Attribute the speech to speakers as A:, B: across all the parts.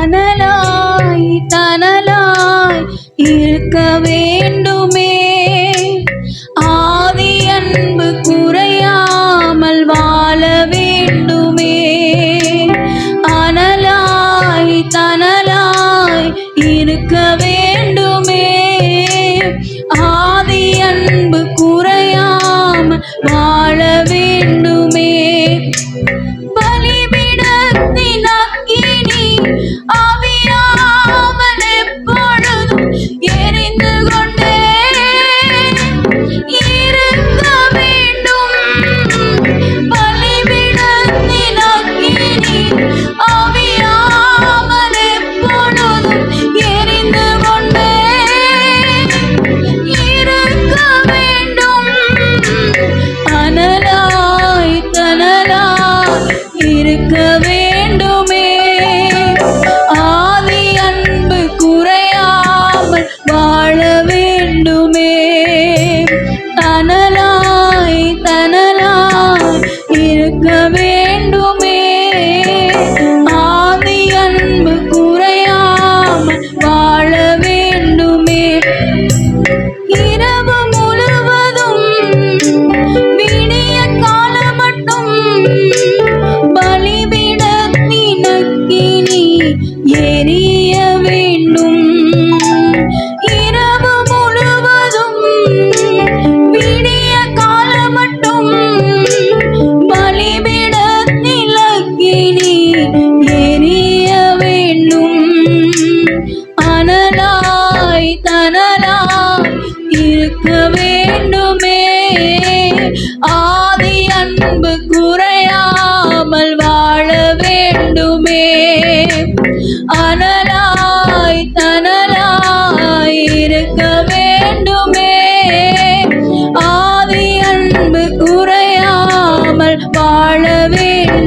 A: தனலாய் தனலாய் இருக்க வேண்டுமே. ஆதி அன்பு குறையாமல் வாழ வேண்டுமே. அனலாய் தனலாய் இருக்க வேண்டுமே. ஆ கொடுக்க வேண்டுமே. ஆதி அன்பு குறையாமல் வாழ வேண்டுமே. இரவு முழுவதும் விடிய காலம் மட்டும் பலிவிட நினக்கினி எரிய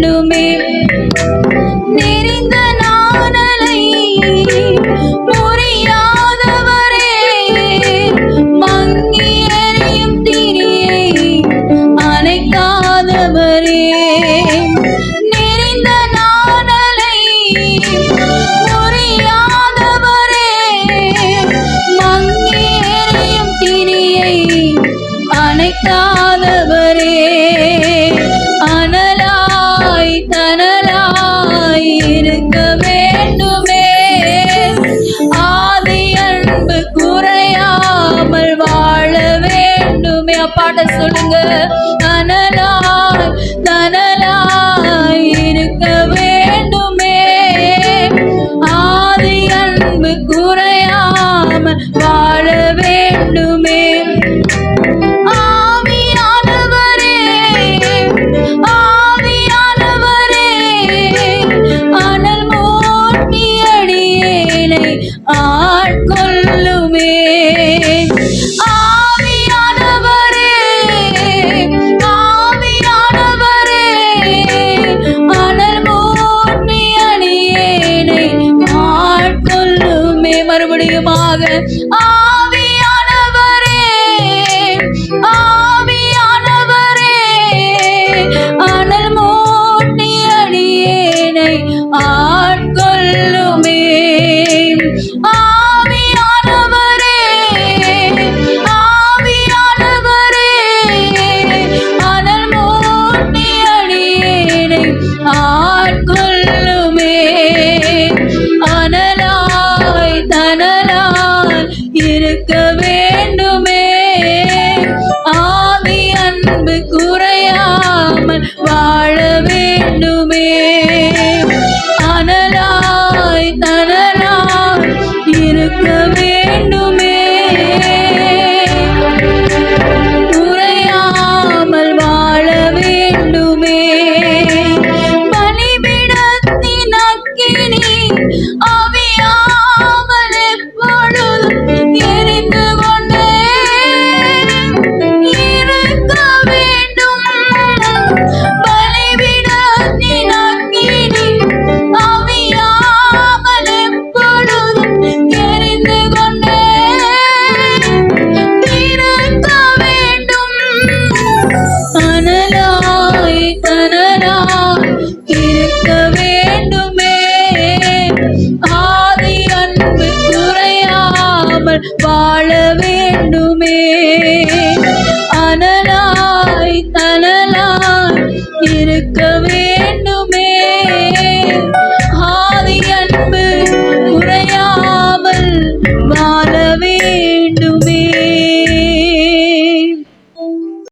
A: കൊള്ളുമേ பாட சொல்லுங்க. முடியுமாக ஆ நாங்கள் வாழ வேண்டுமே. அனலாய் தன